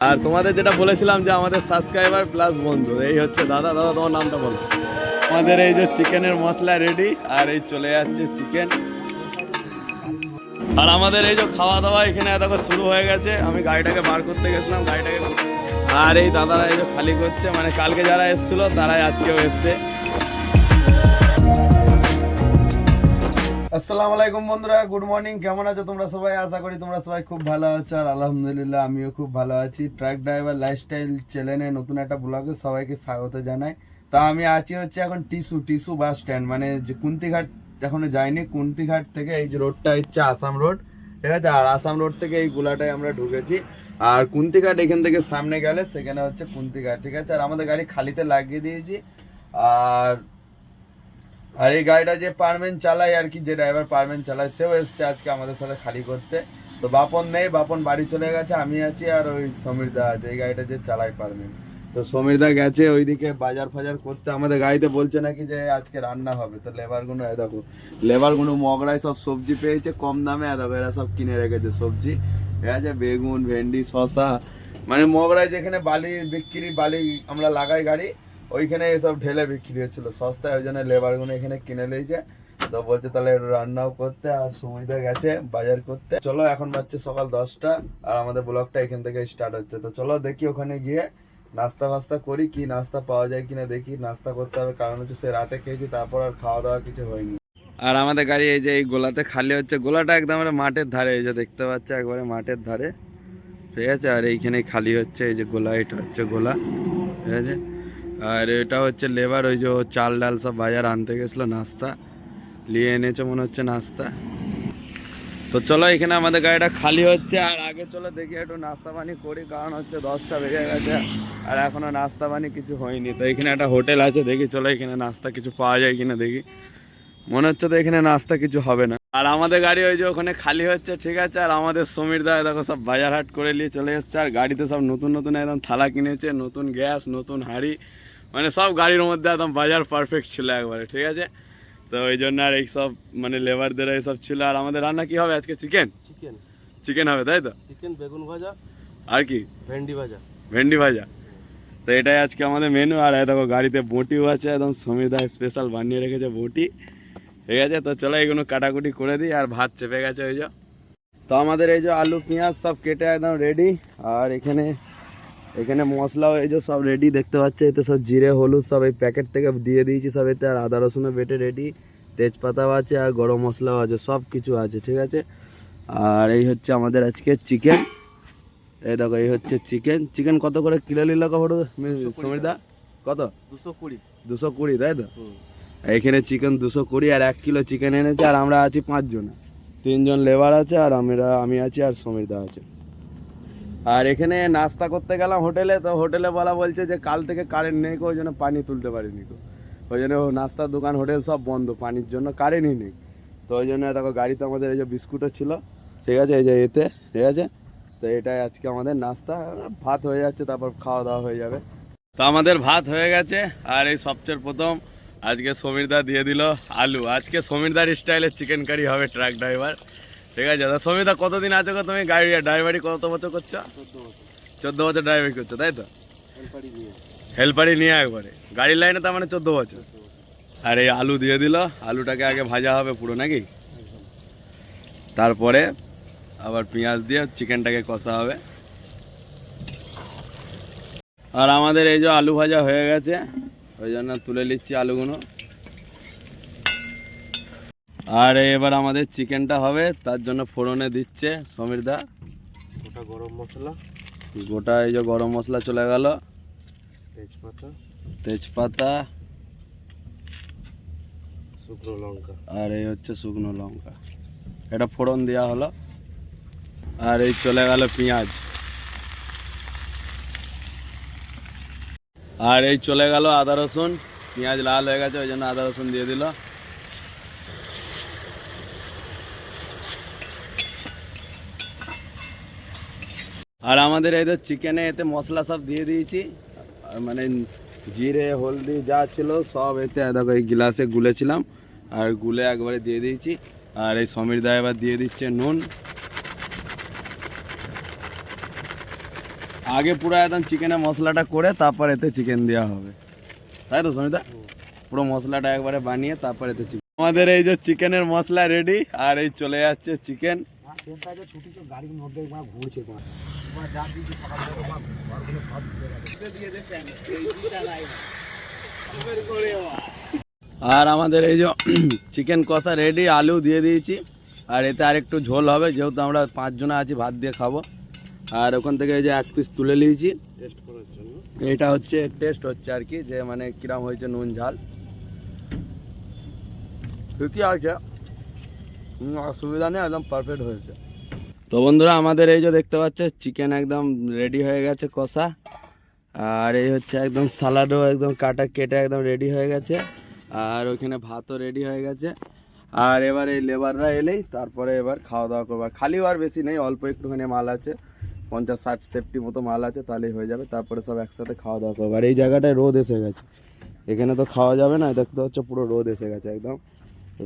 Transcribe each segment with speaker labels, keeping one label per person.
Speaker 1: আর তোমাদের যেটা বলেছিলাম যে আমাদের সাবস্ক্রাইবার প্লাস বন্ধু, এই হচ্ছে দাদা। দাদা, তোমার নামটা বলো। আমাদের এই যে চিকেনের মশলা রেডি আর এই চলে যাচ্ছে চিকেন আর আমাদের এই যে খাওয়া দাওয়া এখানে দেখো শুরু হয়ে গেছে। আমি গাড়িটাকে বার করতে গেছিলাম, গাড়িটাকে আর এই দাদারা এই যে খালি করছে মানে কালকে যারা এসেছিল, তারাই আজকেও এসছে। আসসালামু আলাইকুম বন্ধুরা গুড মর্নিং কেমন আছো তোমরা সবাই? আশা করি তোমরা সবাই খুব ভালো আছো, আর আলহামদুলিল্লাহ আমিও খুব ভালো আছি। ট্রাক ড্রাইভার লাইফস্টাইল চ্যানেলে নতুন একটা ব্লগে সবাইকে স্বাগত জানাই। তা আমি আছি হচ্ছে এখন টিসু টিসু বাস স্ট্যান্ড মানে যে কুন্তিঘাট এখনও যাইনি, কুন্তিঘাট থেকে এই যে রোডটা হচ্ছে আসাম রোড ঠিক আছে? আর আসাম রোড থেকে এই গোলাটায় আমরা ঢুকেছি। আর কুন্তিঘাট এখান থেকে সামনে গেলে সেখানে হচ্ছে কুন্তিঘাট, ঠিক আছে? আর আমাদের গাড়ি খালিতে লাগিয়ে দিয়েছি। আর আর এই গাড়িটা যে পারমেন চালায় আর কি, যে ড্রাইভার পারমেন চালায়, সেও এসছে আজকে আমাদের সাথে খালি করতে। তো বাপন নেই, বাপন বাড়ি চলে গেছে, আমি আছি আর ওই সমীরদা আছে, এই গাড়িটা যে চালায় পারমেন। তো সমীরদা গেছে ওইদিকে বাজার ফাজার করতে, আমাদের গাড়িতে বলছে নাকি যে আজকে রান্না হবে, তো লেবারগুলো এ দেখো লেবারগুলো মগরায় সব সবজি পেয়েছে, কম দামে এ দেখো, এরা সব কিনে রেখেছে সবজি। ঠিক আছে বেগুন, ভেন্ডি শশা মানে মগরায় যেখানে বালি বিক্রি, বালি আমরা লাগাই গাড়ি ওইখানে এসব ঢেলে বিক্রি হচ্ছিল। সস্তায় ওই জন্য লেবারগুলো এখানে কিনে নিয়েছে তো বলছে তাহলে রান্নাও করতে আর সময়টা গেছে, বাজার করতে। চলো, এখন বাজছে সকাল দশটা, আর আমাদের ব্লগটা এখান থেকে স্টার্ট হচ্ছে। তো চলো দেখি ওখানে গিয়ে নাস্তা ফাস্তা করি কি নাস্তা পাওয়া যায় কিনা, দেখি নাস্তা করতে হবে। কারণ হচ্ছে সে রাতে খেয়েছি, তারপর আর খাওয়া দাওয়া কিছু হয়নি। আর আমাদের গাড়ি এই যে এই গোলাতে খালি হচ্ছে, গোলাটা একদম মাঠের ধারে, এই যে দেখতে পাচ্ছ একবারে মাঠের ধারে। ঠিক আছে? আর এইখানে খালি হচ্ছে, এই যে গোলা, এটা হচ্ছে গোলা। ঠিক আছে? আর এটা হচ্ছে লেবার, ওই যে চাল ডাল সব বাজার আনতে গেছিল নাস্তা। নিয়ে এনেছে মনে হচ্ছে নাস্তা। তো চলো এখানে আমাদের গাড়িটা খালি হচ্ছে, আর আগে চলো দেখি একটু নাস্তা পানি করি, কারণ হচ্ছে দশটা বেজে গেছে, আর এখনও নাস্তা পানি কিছু হয়নি। তো এখানে একটা হোটেল আছে, দেখি চলো এখানে নাস্তা কিছু পাওয়া যায় কিনা দেখি। মনে হচ্ছে তো এখানে নাস্তা কিছু হবে না। আর আমাদের গাড়ি ওই যে ওখানে খালি হচ্ছে, ঠিক আছে? আর আমাদের সমীর দা দেখো সব বাজার হাট করে নিয়ে চলে এসছে, আর গাড়িতে সব নতুন নতুন একদম থালা কিনেছে, নতুন গ্যাস, নতুন হাঁড়ি মানে সব গাড়ির মধ্যে একদম বাজার পারফেক্ট ছিল একবারে ঠিক আছে? তো ওই জন্য আর এই সব মানে লেবারদের এইসব ছিল। আর আমাদের রান্না কি হবে আজকে? চিকেন
Speaker 2: চিকেন
Speaker 1: চিকেন হবে তাই তো?
Speaker 2: চিকেন বেগুন ভাজা।
Speaker 1: আর কি?
Speaker 2: ভেন্ডি ভাজা।
Speaker 1: ভেন্ডি ভাজা। তো এটাই আজকে আমাদের মেনু আর দেখো গাড়িতে বটিও আছে একদম সমীরদা স্পেশাল বানিয়ে রেখেছে বটি। ঠিক আছে? তো চলো এগুলো কাটাকুটি করে দিই আর ভাত চেপে গেছে ওই যে। তো আমাদের এই যে আলু পেঁয়াজ সব কেটে একদম রেডি আর এখানে এখানে মশলাও এই যে সব রেডি দেখতে পাচ্ছে এতে সব জিরে হলুদ সব এই প্যাকেট থেকে দিয়ে দিয়েছি সব এতে আর আদা রসুনও বেটে রেডি তেজপাতাও আছে আর গরম মশলাও আছে সব কিছু আছে ঠিক আছে? আর এই হচ্ছে আমাদের আজকে চিকেন এই দেখো এই হচ্ছে চিকেন চিকেন কত করে কিলো নিল সমীরদা কত?
Speaker 2: দুশো কুড়ি।
Speaker 1: দুশো কুড়ি তাই তো? এখানে চিকেন দুশো কুড়ি আর এক কিলো চিকেন এনেছে আর আমরা আছি পাঁচজন। তিনজন লেবার আছে আর আমরা আমি আছি আর সমীরদা আছে। আর এখানে নাস্তা করতে গেলাম হোটেলে, তো হোটেলে বলা বলছে যে কাল থেকে কারেন্ট নেই ওই জন্য পানি তুলতে পারিনি ওই জন্য ও নাস্তার দোকান, হোটেল সব বন্ধ, পানির জন্য কারেন্টই নেই। তো ওই জন্য দেখো গাড়িতে আমাদের এই যে বিস্কুটও ছিল। ঠিক আছে, এই যে এতে, ঠিক আছে? তো এটাই আজকে আমাদের নাস্তা। ভাত হয়ে যাচ্ছে, তারপর খাওয়া দাওয়া হয়ে যাবে। তো আমাদের ভাত হয়ে গেছে, আর এই সবচেয়ে প্রথম আজকে সমীরদা দিয়ে দিল আলু। আজকে সমীরদার স্টাইলের চিকেন কারি হবে ট্রাক ড্রাইভার ঠিক আছে, তো সমীরদা কতদিন আছে তুমি গাড়ি ড্রাইভারি কত বছর করছ?
Speaker 2: চোদ্দ বছর
Speaker 1: ড্রাইভারি করছ, তাই তো?
Speaker 2: হেল্পারি নিয়ে
Speaker 1: একবারে। গাড়ির লাইনে তার মানে চোদ্দ বছর। আর এই আলু দিয়ে দিল, আলুটাকে আগে ভাজা হবে পুরো নাকি? তারপরে আবার পেঁয়াজ দিয়ে চিকেনটাকে কষা হবে। আর আমাদের এই যে আলু ভাজা হয়ে গেছে, ওই জন্য তুলে নিচ্ছি আলুগুলো। আর এবার আমাদের চিকেনটা হবে তার জন্য ফোড়নে দিচ্ছে সমীরদা
Speaker 2: গোটা গরম মশলা।
Speaker 1: গোটা এই যে গরম মশলা চলে গেল।
Speaker 2: তেজপাতা।
Speaker 1: তেজপাতা।
Speaker 2: শুকনো লঙ্কা।
Speaker 1: আর এই হচ্ছে শুকনো লঙ্কা। এটা ফোড়ন দেওয়া হলো। আর এই চলে গেল পেঁয়াজ। আর এই চলে গেল আদা রসুন। পেঁয়াজ লাল হয়ে গেছে ওই জন্য আদা রসুন দিয়ে দিল। আর আমাদের এই তো চিকেনে এতে মশলা সব দিয়ে দিয়েছি। মানে জিরে, হলদি যা ছিল সব এতে দেখো, এই গ্লাসে গুলেছিলাম। আর গুলে একবারে দিয়ে দিয়েছি। আর এই সমীর দা এবার দিয়ে দিচ্ছে নুন। আগে পুরো একদম চিকেনে মশলাটা করে তারপর এতে চিকেন দেওয়া হবে। তাই তো সমিতা পুরো মশলাটা একবারে বানিয়ে তারপর এতে চিকেন। আমাদের এই যে চিকেনের মশলা রেডি, আর এই চলে যাচ্ছে চিকেন। আর আমাদের এই যে চিকেন কষা রেডি আলু দিয়ে দিয়েছি। আর এতে আর একটু ঝোল হবে যেহেতু আমরা পাঁচজনে আছি ভাত দিয়ে খাব। আর ওখান থেকে এই যে এক পিস তুলে নিয়েছি।
Speaker 2: টেস্ট করার জন্য।
Speaker 1: এটা হচ্ছে টেস্ট হচ্ছে আর কি যে মানে কিরাম হয়েছে নুন ঝাল। ঠিকই আছে। অসুবিধা নেই, একদম পারফেক্ট হয়েছে। তো বন্ধুরা, আমাদের এই যে দেখতে পাচ্ছে চিকেন একদম রেডি হয়ে গেছে কষা। আর এই হচ্ছে একদম সালাডও একদম কাটা, কেটে একদম রেডি হয়ে গেছে। আর ওইখানে ভাতও রেডি হয়ে গেছে। আর এবার এই লেবাররা এলেই তারপরে এবার খাওয়া দাওয়া করব। খালিও আর বেশি নেই, অল্প একটুখানি মাল আছে। পঞ্চাশ, ষাট, সেফটি মতো মাল আছে, তাহলেই হয়ে যাবে। তারপরে সব একসাথে খাওয়া দাওয়া করব। আর এই জায়গাটায় রোদ এসে গেছে। এখানে তো খাওয়া যাবে না, দেখতে হচ্ছে পুরো রোদ এসে গেছে একদম।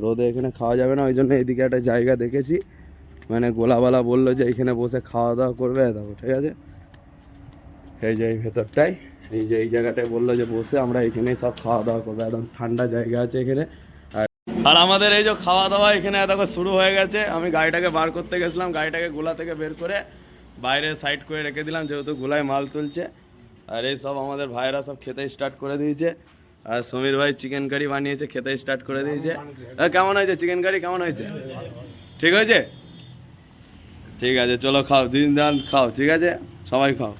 Speaker 1: রোদে এখানে খাওয়া যাবে না, ওই জন্য এইদিকে একটা জায়গা দেখেছি। মানে গোলাবালা বলল যে এখানে বসে খাওয়া দাওয়া করবে দেখো ঠিক আছে। এই যে এই ভেতরটাই, এই যে এই জায়গাটায় বলল যে বসে আমরা এখানেই সব খাওয়া দাওয়া করব, একদম ঠান্ডা জায়গা আছে এখানে। আর আমাদের এই যে খাওয়া দাওয়া এখানে দেখো শুরু হয়ে গেছে। আমি গাড়িটাকে বার করতে গেছিলাম, গাড়িটাকে গোলা থেকে বের করে বাইরে সাইড করে রেখে দিলাম, যেহেতু গোলায় মাল তুলছে। আর এই সব আমাদের ভাইরা সব খেতে স্টার্ট করে দিয়েছে। আর সমীর ভাই চিকেন কারি বানিয়েছে, খেতে স্টার্ট করে দিয়েছে। কেমন হয়েছে চিকেন কারি কেমন হয়েছে? ঠিক হয়েছে? ঠিক আছে, চলো খাও, দিন দান খাও, ঠিক আছে? সবাই খাও।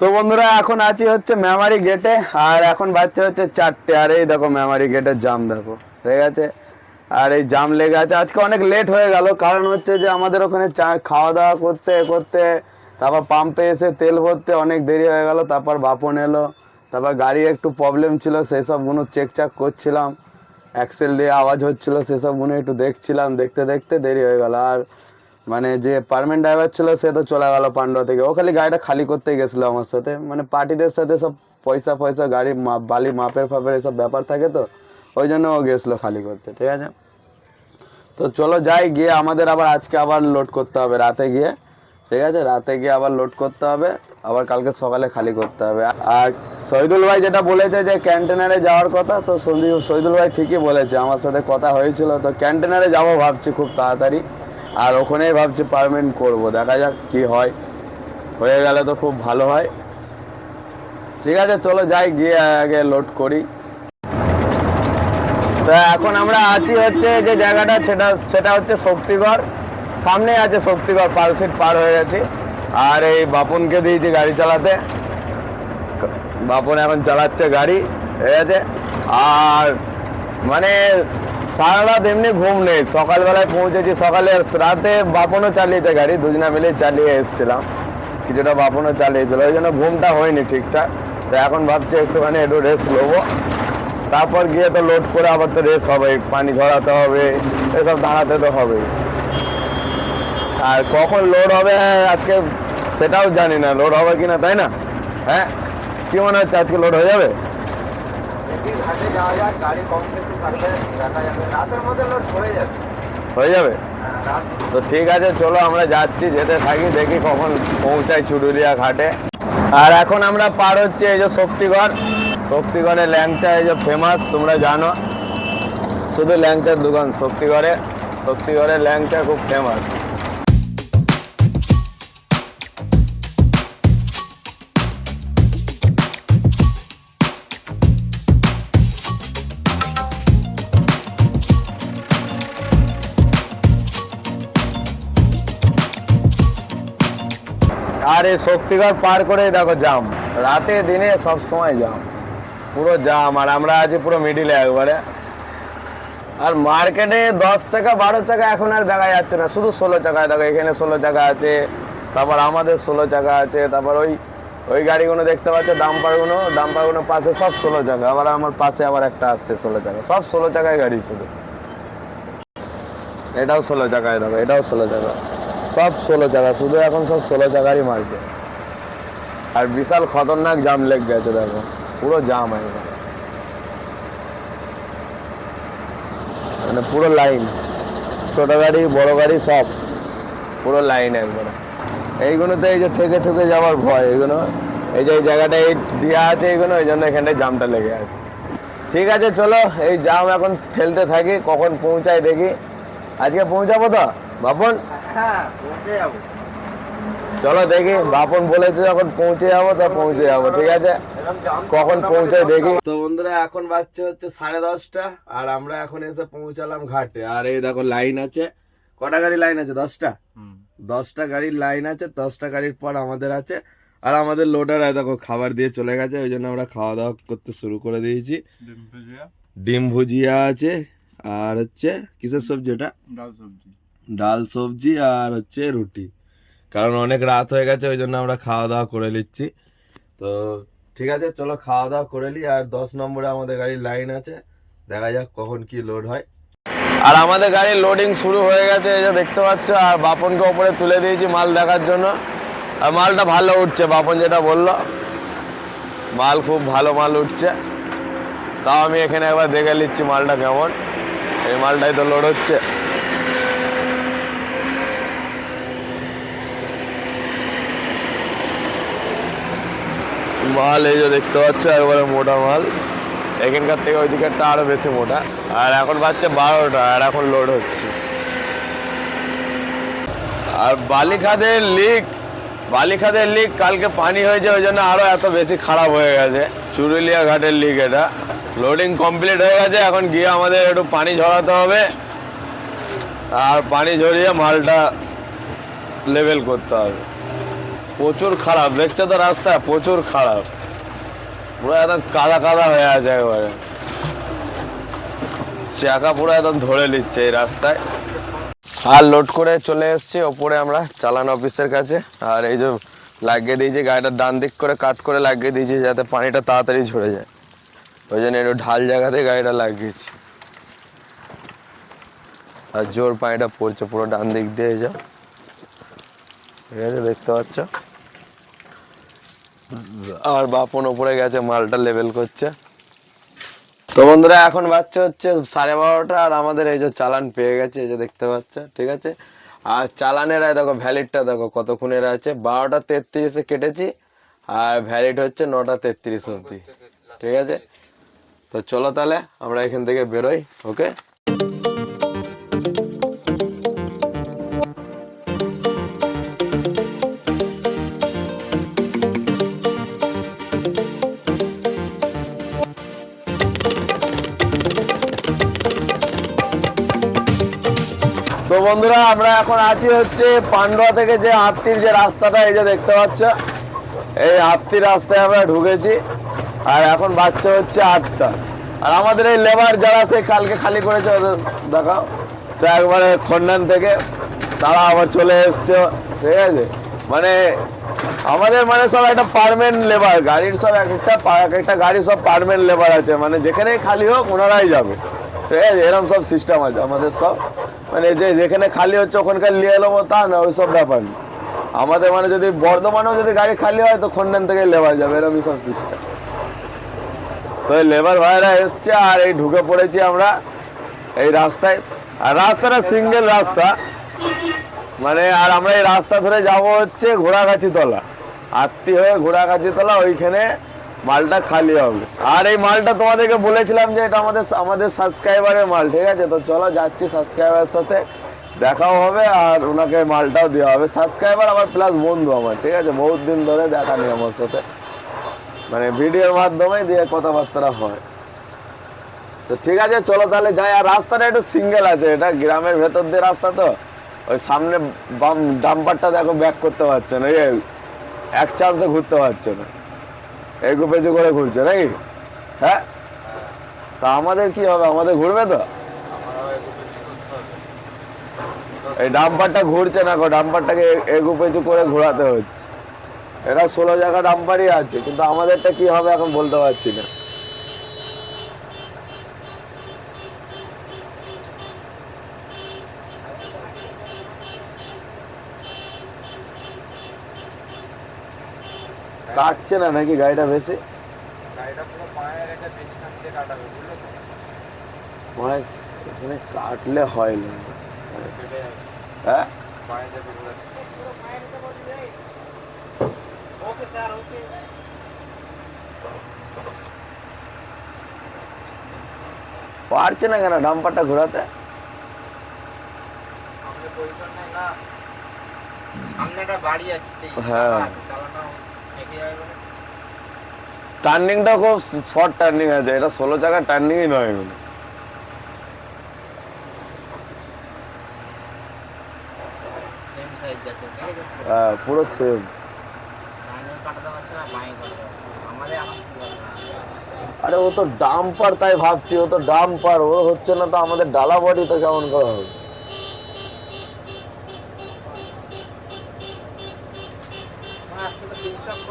Speaker 1: তো বন্ধুরা, এখন আছি হচ্ছে মেমারি গেটে আর এখন বাচ্চা হচ্ছে চারটে। আর এই দেখো মেমারি গেটের জাম দেখো, ঠিক আছে? আর এই জাম লেগে আছে। আজকে অনেক লেট হয়ে গেল, কারণ হচ্ছে যে আমাদের ওখানে চা খাওয়া দাওয়া করতে করতে, তারপর পাম্পে এসে তেল ভরতে অনেক দেরি হয়ে গেল, তারপর বাপন এলো, তারপর গাড়ি একটু প্রবলেম ছিল সেই সবগুলো চেক চাক করছিলাম। অ্যাক্সেল দিয়ে আওয়াজ হচ্ছিল সেসবগুলো একটু দেখছিলাম, দেখতে দেখতে দেরি হয়ে গেল। আর মানে যে পারমেন্ট ড্রাইভার ছিল, সে তো চলে গেল পান্ডা থেকে। ও খালি গাড়িটা খালি করতে গেছিল আমার সাথে। মানে পার্টিদের সাথে সব পয়সা পয়সা, গাড়ি মাপ বালি মাপের ফাপের এসব ব্যাপার থাকে তো, ওই জন্য ও গেছিল খালি করতে, ঠিক আছে? তো চলো যাই, গিয়ে আমাদের আবার আজকে আবার লোড করতে হবে, রাতে গিয়ে, ঠিক আছে? রাতে গিয়ে আবার লোড করতে হবে, আবার কালকে সকালে খালি করতে হবে। আর শহীদুল ভাই যেটা বলেছে যে ক্যান্টেনারে যাওয়ার কথা, তো শহীদুল শহীদুল ভাই ঠিকই বলেছে, আমার সাথে কথা হয়েছিল, তো ক্যান্টেনারে যাব ভাবছি খুব তাড়াতাড়ি। আর ওখানেই ভাবছি পারমেন্ট করব, দেখা যাক কি হয়। হয়ে গেলে তো খুব ভালো হয়। ঠিক আছে, চলো যাই, গিয়ে আগে লোড করি। তো এখন আমরা আছি হচ্ছে যে জায়গাটা, সেটা সেটা হচ্ছে শক্তিগড়। সামনে আছে শক্তিগড় পালসিট পার হয়ে গেছে। আর এই বাপনকে দিয়েছি গাড়ি চালাতে। বাপন এখন চালাচ্ছে গাড়ি, ঠিক আছে? আর মানে সারা রাত এমনি ঘুম নেই। সকালবেলায় পৌঁছেছি, সকালে রাতে বাপনও চালিয়েছে গাড়ি, দুজনা মিলে চালিয়ে এসেছিলাম। কিছুটা বাপনও চালিয়েছিল, ওই জন্য ঘুমটা হয়নি ঠিকঠাক। তো এখন ভাবছি একটুখানি একটু রেস্ট নেব। তারপর গিয়ে তো লোড করে আবার তো রেস হবে পানি ঝরাতে হবে, এসব দাঁড়াতে তো হবে আর কখন লোড হবে হ্যাঁ আজকে সেটাও জানি না লোড হবে কিনা, তাই না? হ্যাঁ কি মনে হচ্ছে আজকে লোড হয়ে যাবে? হয়ে যাবে? তো ঠিক আছে চলো আমরা যাচ্ছি যেতে থাকি দেখি কখন পৌঁছাই চুরুলিয়া ঘাটে। আর এখন আমরা পার হচ্ছে এই যে শক্তিগড়। শক্তিগড়ের ল্যাংচা এই যে ফেমাস তোমরা জানো। শুধু ল্যাংচার দোকান শক্তিগড়ে। শক্তিগড়ের ল্যাংচা খুব ফেমাস এই শক্তিগড় পার করে দেখো জাম। রাতে, দিনে সব সময় জাম। পুরো জাম, আর আমরা আছি পুরো মিডিলে একবারে। আর মার্কেটে দশ টাকা, বারো টাকা এখন আর দেখা যাচ্ছে না। শুধু ষোলো টাকায় দেখো এখানে ষোলো টাকা আছে, তারপর আমাদের ষোলো টাকা আছে, তারপর ওই ওই গাড়িগুলো দেখতে পাচ্ছ, ডাম্পারগুলো ডাম্পারগুলো পাশে সব ষোলো টাকা, আবার আমার পাশে আবার একটা আসছে ষোলো টাকা। সব ষোলো টাকায় গাড়ি শুধু। এটাও ষোলো চাকায় দেখো, এটাও ষোলো চাকা সব ষোলো চাকা শুধু এখন সব ষোলো চাকারই মার্কেট। আর বিশাল খতরনাক জাম লেগ গেছে দেখো, পুরো জাম একদম মানে পুরো লাইন, ছোট গাড়ি, বড় গাড়ি সব, পুরো লাইন একবারে। এইগুলোতে এই যে ঠেকে ঠুকে যাওয়ার ভয়, এইগুলো, এই যে এই জায়গাটা এই দেওয়া আছে এইগুলো ওই জন্য এখানটায় জামটা লেগে আছে। ঠিক আছে, চলো, এই জাম এখন ফেলতে থাকি, কখন পৌঁছায় দেখি। আজকে পৌঁছাবো তো? বাপন? চলো দেখি বাপন বলেছে যখন পৌঁছে যাব তা পৌঁছে যাব ঠিক আছে? কখন পৌঁছায় দেখি। তো বন্ধুরা এখন বাচ্চা হচ্ছে সাড়ে দশটা আর আমরা এখন এসে পৌঁছালাম ঘাটে। আর এই দেখো লাইন আছে। কটা গাড়ি লাইন আছে? দশটা? দশটা গাড়ির লাইন আছে দশটা গাড়ির পর আমাদের আছে। আর আমাদের লোডার দেখো খাবার দিয়ে চলে গেছে ওই জন্য আমরা খাওয়া দাওয়া করতে শুরু করে দিয়েছি। ডিম ভুজিয়া। আছে আর হচ্ছে কিসের সবজি এটা ডাল সবজি। আর হচ্ছে রুটি। কারণ অনেক রাত হয়ে গেছে, ওই জন্য আমরা খাওয়া দাওয়া করে নিচ্ছি। তো ঠিক আছে, চলো খাওয়া দাওয়া করে নিই আর দশ নম্বরে আমাদের গাড়ির লাইন আছে। দেখা যাক কখন কি লোড হয়। আর আমাদের গাড়ির লোডিং শুরু হয়ে গেছে, এই যে দেখতে পাচ্ছ, আর বাপনকে ওপরে তুলে দিয়েছি মাল দেখার জন্য। আর মালটা ভালো উঠছে, বাপন যেটা বলল। মাল খুব ভালো মাল উঠছে। তাও আমি এখানে একবার দেখে নিচ্ছি মালটা কেমন। এই মালটাই তো লোড হচ্ছে। মাল এই যে দেখতে পাচ্ছ, একবারে মোটা মাল। এখানকার থেকে ওই দিকেরটা আরও বেশি মোটা। আর এখন বাচ্চা বারোটা, আর এখন লোড হচ্ছে। আর বালিখাদের লিক বালিখাদের লিক কালকে পানি হয়েছে, ওই জন্য আরও এত বেশি খারাপ হয়ে গেছে। চুরুলিয়া ঘাটের লিক এটা। লোডিং কমপ্লিট হয়ে গেছে, এখন গিয়ে আমাদের একটু পানি ঝরাতে হবে। আর পানি ঝরিয়ে মালটা লেভেল করতে হবে। প্রচুর খারাপ দেখছ তো রাস্তা প্রচুর খারাপ। পুরো একদম কাদা কাদা হয়ে আছে একবারে। চাকা পুরো একদম ধরে নিচ্ছে এই রাস্তায়। আর লোড করে চলে এসেছি, ওপরে আমরা চালান অফিসের কাছে। আর এই যে লাগিয়ে দিয়েছি, গাড়িটা ডান দিক করে কাট করে লাগিয়ে দিয়েছি, যাতে পানিটা তাড়াতাড়ি ঝরে যায়। ওই জন্য একটু ঢাল জায়গাতে গাড়িটা লাগিয়েছি। আর জোর পানিটা পড়ছে, পুরো ডান দিক দিয়ে যাও ঠিক আছে, দেখতে পাচ্ছ? আর বাপন ওপরে গেছে, মালটা লেভেল করছে। তো বন্ধুরা, এখন বাচ্চা হচ্ছে সাড়ে বারোটা, আর আমাদের এই যে চালান পেয়ে গেছে, এই যে দেখতে পাচ্ছ, ঠিক আছে? আর চালানের দেখো ভ্যালিডটা দেখো কতক্ষণের আছে? বারোটা তেত্রিশে কেটেছি, আর ভ্যালিড হচ্ছে নটা তেত্রিশ অবধি, ঠিক আছে? তো চলো তাহলে, আমরা এখান থেকে বেরোই ওকে তো বন্ধুরা, আমরা এখন আছি হচ্ছে পান্ডুয়া থেকে যে হাতির যে রাস্তাটা, এই যে দেখতে পাচ্ছ, এই হাতির রাস্তায় আমরা ঢুকেছি। আর এখন বাচ্চা হচ্ছে আটটা। আর আমাদের এই লেবার যারা সে কালকে খালি করেছে, ওদের দেখাও। সে একবারে খন্ডান থেকে, তারা আবার চলে এসছে। ঠিক আছে? মানে আমাদের মানে সব একটা পারমেন্ট লেবার, গাড়ির সব এক একটা এক একটা গাড়ি সব পারমেন্ট লেবার আছে। মানে যেখানেই খালি হোক, ওনারাই যাবে। ঠিক আছে? এরকম সব সিস্টেম আছে আমাদের সব। মানে যে যেখানে খালি হচ্ছে ওখানকার নিয়ে এলো তা না ওই সব ব্যাপার না। আমাদের মানে যদি বর্ধমানেও যদি গাড়ি খালি হয়, তো খন্ডান থেকে লেবার যাবে এরকমই সব সিস্টেম তো লেবার ভাইরা এসছে, আর এই ঢুকে পড়েছি আমরা এই রাস্তায়। আর রাস্তাটা সিঙ্গেল রাস্তা। মানে আর আমরা এই রাস্তা ধরে যাব হচ্ছে ঘোড়াগাছি তলা আত্মি হয়ে ঘোড়াগাছি তলা ওইখানে মালটা খালি হবে। আর এই মালটা তোমাদেরকে বলেছিলাম যে এটা আমাদের আমাদের সাবস্ক্রাইবারের মাল, ঠিক আছে? তো চলো যাচ্ছি সাবস্ক্রাইবারের সাথে। দেখাও হবে আর ওনাকে মালটাও দেওয়া হবে। সাবস্ক্রাইবার আমার প্লাস বন্ধু আমার, ঠিক আছে? বহুত দিন ধরে দেখা নেই আমার সাথে। মানে ভিডিওর মাধ্যমে দিয়ে কথাবার্তা হয়। তো ঠিক আছে, চলো তাহলে যাই। আর রাস্তাটা একটু সিঙ্গেল আছে। এটা গ্রামের ভেতর দিয়ে রাস্তা তো। ওই সামনে বাম ডাম্পারটা দেখো ব্যাক করতে পারছে না। এক চান্সে ঘুরতে পারছে না। এগু পেছু করে ঘুরছে নাকি? হ্যাঁ? তা আমাদের কি হবে? আমাদের ঘুরবে তো? এই ডাম্পারটা ঘুরছে না গো, ডাম্পারটাকে এগু পেছু করে ঘোরাতে হচ্ছে। এটা ষোলো জায়গা ডাম্পারই আছে, কিন্তু আমাদেরটা কি হবে এখন বলতে পারছি না। কাটছে না নাকি গাড়িটা বেশি
Speaker 2: গাড়িটা পুরো পায়ের একটা পেছখান দিয়ে কাটাবে বুঝলে তো
Speaker 1: মানে এখানে কাটলে হয় না
Speaker 2: কেটে যাবে
Speaker 1: হ্যাঁ
Speaker 2: পায়ে যাবে ঘোরা ওকে স্যার ওকে
Speaker 1: পারছে না কেন ডাম্পারটা ঘোরাতে
Speaker 2: সামনে পজিশন নেই না সামনে একটা বাড়ি আছে
Speaker 1: হ্যাঁ। টার্নিংটা খুব শর্ট টার্নিং আছে। এটা ষোলো চাকার টার্নিংই নয় এগুলো। হ্যাঁ পুরো সেম আরে ও তো ডাম্পার তাই ভাবছি। ও তো ডাম্পার ও হচ্ছে না তো আমাদের ডালা বডি তো কেমন করে হবে?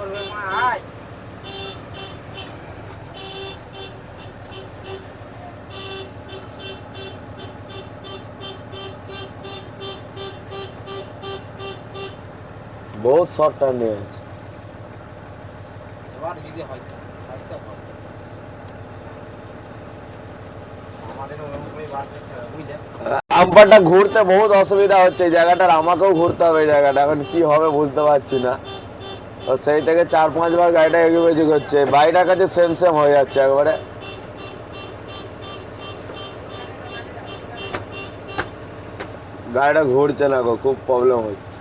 Speaker 2: করবে মা আয়
Speaker 1: বহুত শর্ট টার্নিং আছে
Speaker 2: এবার যদি
Speaker 1: ডাম্পারটা ঘুরতে বহুত অসুবিধা হচ্ছে এই জায়গাটার আমাকেও ঘুরতে হবে এই জায়গাটা। এখন কি হবে বুঝতে পারছি না। সেই থেকে চার পাঁচবার গাড়িটা এগিয়ে বেজি করছে। বাড়িটার কাছে সেম সেম হয়ে যাচ্ছে একবারে। গাড়িটা ঘুরছে না গো, খুব প্রবলেম হচ্ছে।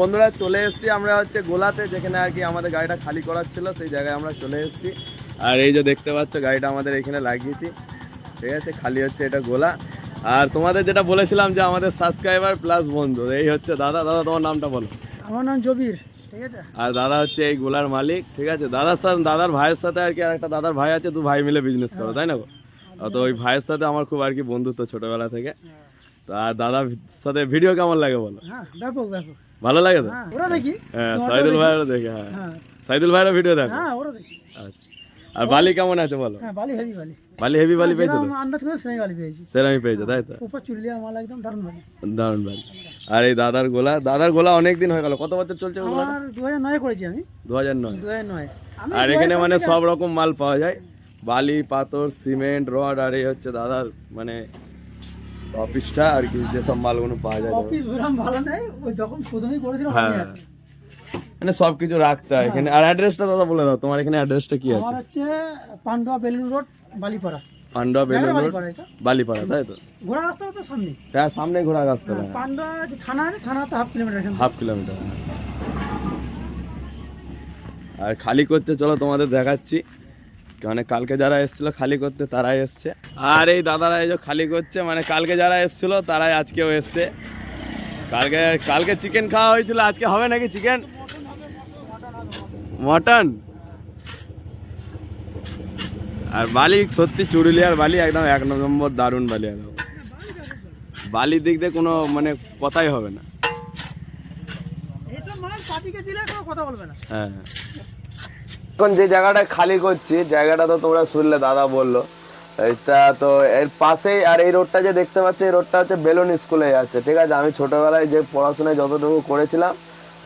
Speaker 1: বন্ধুরা চলে এসেছি আমরা হচ্ছে গোলাতে যেখানে আর কি আমাদের গাড়িটা খালি করার ছিল সেই জায়গায় আমরা চলে এসেছি। আর এই যে দেখতে পাচ্ছ গাড়িটা আমাদের এখানে লাগিয়েছি। ঠিক আছে খালি হচ্ছে এটা গোলা। আর তোমাদের যেটা বলেছিলাম যে আমাদের সাবস্ক্রাইবার প্লাস বন্ধু এই হচ্ছে দাদা। দাদা তোমার নামটা বলো।
Speaker 3: আমার নাম জবির ঠিক আছে?
Speaker 1: আর দাদা হচ্ছে এই গোলার মালিক ঠিক আছে? দাদার সাথে দাদার ভাইয়ের সাথে আর কি আর একটা দাদার ভাই আছে দু ভাই মিলে বিজনেস করো তাই না গো? তো ওই ভাইয়ের সাথে আমার খুব আর কি বন্ধুত্ব ছোটবেলা থেকে। তো আর দাদার সাথে ভিডিও কেমন লাগে বলো?
Speaker 3: হ্যাঁ ব্যাপক ব্যাপক।
Speaker 1: ভালো লাগে তো?
Speaker 3: হ্যাঁ ওরা দেখি।
Speaker 1: হ্যাঁ সাইদুল। ভাইয়েরও দেখে হ্যাঁ।
Speaker 3: হ্যাঁ।
Speaker 1: সাইদুল ভাইয়েরও ভিডিও দেখো?
Speaker 3: হ্যাঁ ওরা দেখি।
Speaker 1: আচ্ছা। আর বালি কেমন আছে বলো?
Speaker 3: হ্যাঁ বালি হেভি বালি।
Speaker 1: বালি হেভি বালি পেয়েছ তো?
Speaker 3: আন্দাজ করে সেই বালি পেয়েছি।
Speaker 1: সেরামি পেয়েছ তাই তো?
Speaker 3: উপর চুলিয়া মাল একদম দারুণ বালি।
Speaker 1: দারুণ বালি। আর এই দাদার গোলা দাদার গোলা অনেক দিন হয়ে গেল। কত বছর চলছে গোলা
Speaker 3: আমার দু হাজার নয় করেছি আমি।
Speaker 1: দু হাজার নয়।
Speaker 3: দু হাজার নয়। আমি
Speaker 1: আর এখানে মানে সব রকম মাল পাওয়া যায়। বালি পাথর সিমেন্ট রড আর এই হচ্ছে দাদার মানে অফিসটা আর কি যেসব মালগুলো পাওয়া যায়।
Speaker 3: অফিস ওরকম ভালো নেই ওই যখন প্রথমেই
Speaker 1: হ্যাঁ।
Speaker 3: আছে।
Speaker 1: মানে সব কিছু রাখতে হয় এখানে। আর অ্যাড্রেসটা দাদা বলে দাও তোমার এখানে অ্যাড্রেসটা কি
Speaker 3: আমার
Speaker 1: আছে?
Speaker 3: হচ্ছে পান্ডুয়া বেলুন রোড বালিপাড়া।
Speaker 1: পান্ডা বেলুন রোড
Speaker 3: বালিপাড়া
Speaker 1: তাই তো?
Speaker 3: ঘোড়া রাস্তা তো সামনে
Speaker 1: হ্যাঁ সামনে ঘোড়া গাছতলা
Speaker 3: পান্ডুয়া যে থানা আছে থানা তো হাফ কিলোমিটার
Speaker 1: হাফ কিলোমিটার আর খালি করতে চলো তোমাদের দেখাচ্ছি। মানে কালকে যারা এসেছিল খালি করতে তারাই এসছে। আর এই দাদারা এই যে খালি করছে মানে কালকে যারা এসেছিল তারাই আজকেও এসছে। কালকে কালকে চিকেন খাওয়া হয়েছিল আজকে হবে নাকি চিকেন মটন আর বালি সত্যি চুরুলিয়ার বালি একদম এক নম্বর দারুণ বালি একদম বালির দিক দিয়ে কোনো মানে কথাই হবে না।
Speaker 3: এইসব মাল পার্টিকে দিলে কোনো কথা বলবে না।
Speaker 1: হ্যাঁ। এখন যে জায়গাটা খালি করছি, জায়গাটা তো তোমরা শুনলে, দাদা বলল। এটা তো এর পাশেই, আর এই রোডটা যে দেখতে পাচ্ছ, এই রোডটা হচ্ছে বেলুন স্কুলে যাচ্ছে, ঠিক আছে? আমি ছোটোবেলায় যে পড়াশোনায় যতটুকু করেছিলাম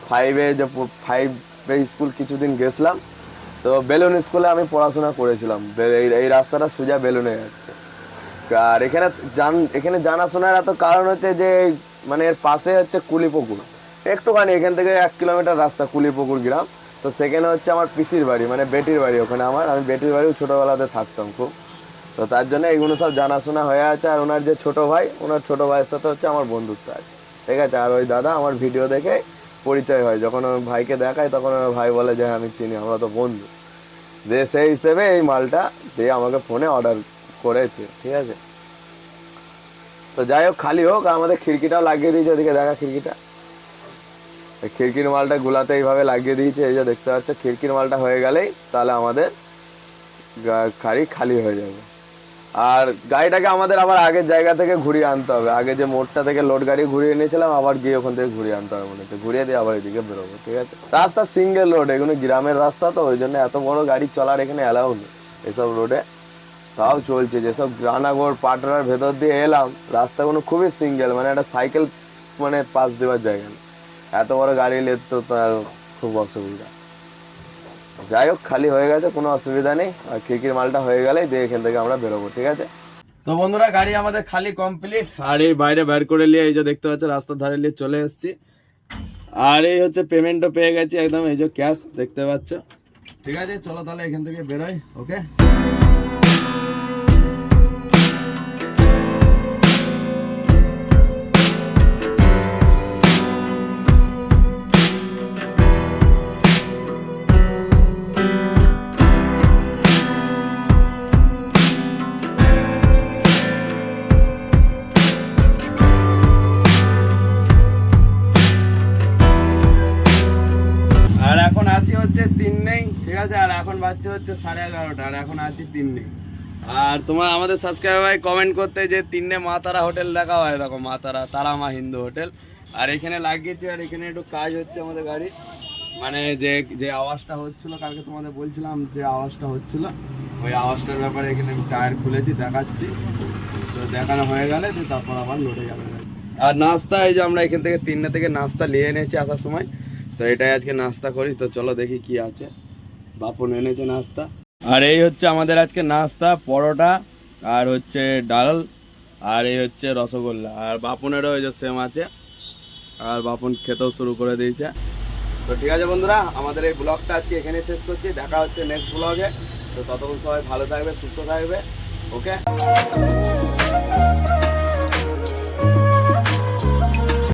Speaker 1: ফাইভে যে ফাইভে স্কুল কিছুদিন গেছিলাম, তো বেলুন স্কুলে আমি পড়াশোনা করেছিলাম। এই- রাস্তাটা সোজা বেলুনে যাচ্ছে। আর এখানে জান এখানে জানাশোনার এত কারণ হচ্ছে যে মানে এর পাশে হচ্ছে কুলিপুকুর। একটুখানি এখান থেকে এক কিলোমিটার রাস্তা কুলিপুকুর গ্রাম। তো সেখানে হচ্ছে আমার পিসির বাড়ি মানে বেটির বাড়ি ওখানে আমার। আমি বেটির বাড়িও ছোটোবেলাতে থাকতাম খুব। তো তার জন্য এইগুলো সব জানাশোনা হয়ে আছে। আর ওনার যে ছোটো ভাই ওনার ছোটো ভাইয়ের সাথে হচ্ছে আমার বন্ধুত্ব আছে। ঠিক আছে? আর ওই দাদা আমার ভিডিও দেখে পরিচয় হয়। যখন আমার ভাইকে দেখায় তখন আমার ভাই বলে যে হ্যাঁ, আমি চিনি আমরা তো বন্ধু। যে সেই হিসেবে এই মালটা দিয়ে আমাকে ফোনে অর্ডার করেছে। ঠিক আছে? তো যাই হোক খালি হোক আমাদের খিড়কিটাও লাগিয়ে দিয়েছে ওদিকে দেখা খিড়কিটা। খিড়কির মালটা গুলাতে এইভাবে লাগিয়ে দিয়েছে, এই যে দেখতে পাচ্ছ, খিড়কির মালটা হয়ে গেলেই তাহলে আমাদের গাড়ি খালি হয়ে যাবে। আর গাড়িটাকে আমাদের আবার আগের জায়গা থেকে ঘুরিয়ে আনতে হবে। আগে যে মোড়টা থেকে লোড গাড়ি ঘুরিয়ে নিয়েছিলাম আবার গিয়ে ওখান থেকে ঘুরিয়ে আনতে হবে মনে হচ্ছে। ঘুরিয়ে দিয়ে আবার এদিকে বেরোবো, ঠিক আছে? রাস্তা সিঙ্গেল রোড এগুলো গ্রামের রাস্তা তো, ওই জন্য এত বড় গাড়ি চলার এখানে অ্যালাউ নেই। এসব রোডে তাও চলছে, যেসব রানাগড় পাটরার ভেতর দিয়ে এলাম, রাস্তাগুলো খুবই সিঙ্গেল মানে একটা সাইকেল মানে পাস দেওয়ার জায়গা নেই। এত বড় গাড়ি এলে তো খুব অসুবিধা। যাই হোক, খালি হয়ে গেছে, কোনো অসুবিধা নেই। আর খিড়কির মালটা হয়ে গেলেই দিয়ে এখান থেকে আমরা বেরোবো, ঠিক আছে? তো বন্ধুরা, গাড়ি আমাদের খালি কমপ্লিট আর এই বাইরে বের করে নিয়ে এই যে দেখতে পাচ্ছ, রাস্তার ধারে নিয়ে চলে এসেছি। আর এই হচ্ছে পেমেন্টও পেয়ে গেছি একদম, এই যে ক্যাশ দেখতে পাচ্ছ। ঠিক আছে, চলো তাহলে এখান থেকে বেরোই ওকে হচ্ছে সাড়ে এগারোটা, আর এখন আছি তিন নেই আর তোমার আমাদের সাবস্ক্রাইবার কমেন্ট করতে যে তিনটে মা তারা হোটেল দেখা হয় দেখো মা তারা তারা মা হিন্দু হোটেল আর এখানে লাগিয়েছে, আর এখানে একটু কাজ হচ্ছে আমাদের গাড়ি মানে যে যে আওয়াজটা হচ্ছিল, কালকে তোমাদের বলছিলাম যে আওয়াজটা হচ্ছিল। ওই আওয়াজটার ব্যাপারে এখানে আমি টায়ার খুলেছি, দেখাচ্ছি। তো দেখানো হয়ে গেলে তো তারপর আবার লোডে যাবে। আর নাস্তা, এই যে আমরা এখান থেকে তিনটে থেকে নাস্তা নিয়ে এনেছি আসার সময়। তো এটাই আজকে নাস্তা করি, তো চলো দেখি কি আছে। বাপন এনেছে নাস্তা। আর এই হচ্ছে আমাদের আজকে নাস্তা, পরোটা আর হচ্ছে ডাল আর এই হচ্ছে রসগোল্লা। আর বাপনেরও ওই যে সেম আছে। আর বাপন খেতেও শুরু করে দিয়েছে। তো ঠিক আছে বন্ধুরা, আমাদের এই ব্লগটা আজকে এখানে শেষ করছি। দেখা হচ্ছে নেক্সট ব্লগে তো ততক্ষণ সবাই ভালো থাকবে, সুস্থ থাকবে। ওকে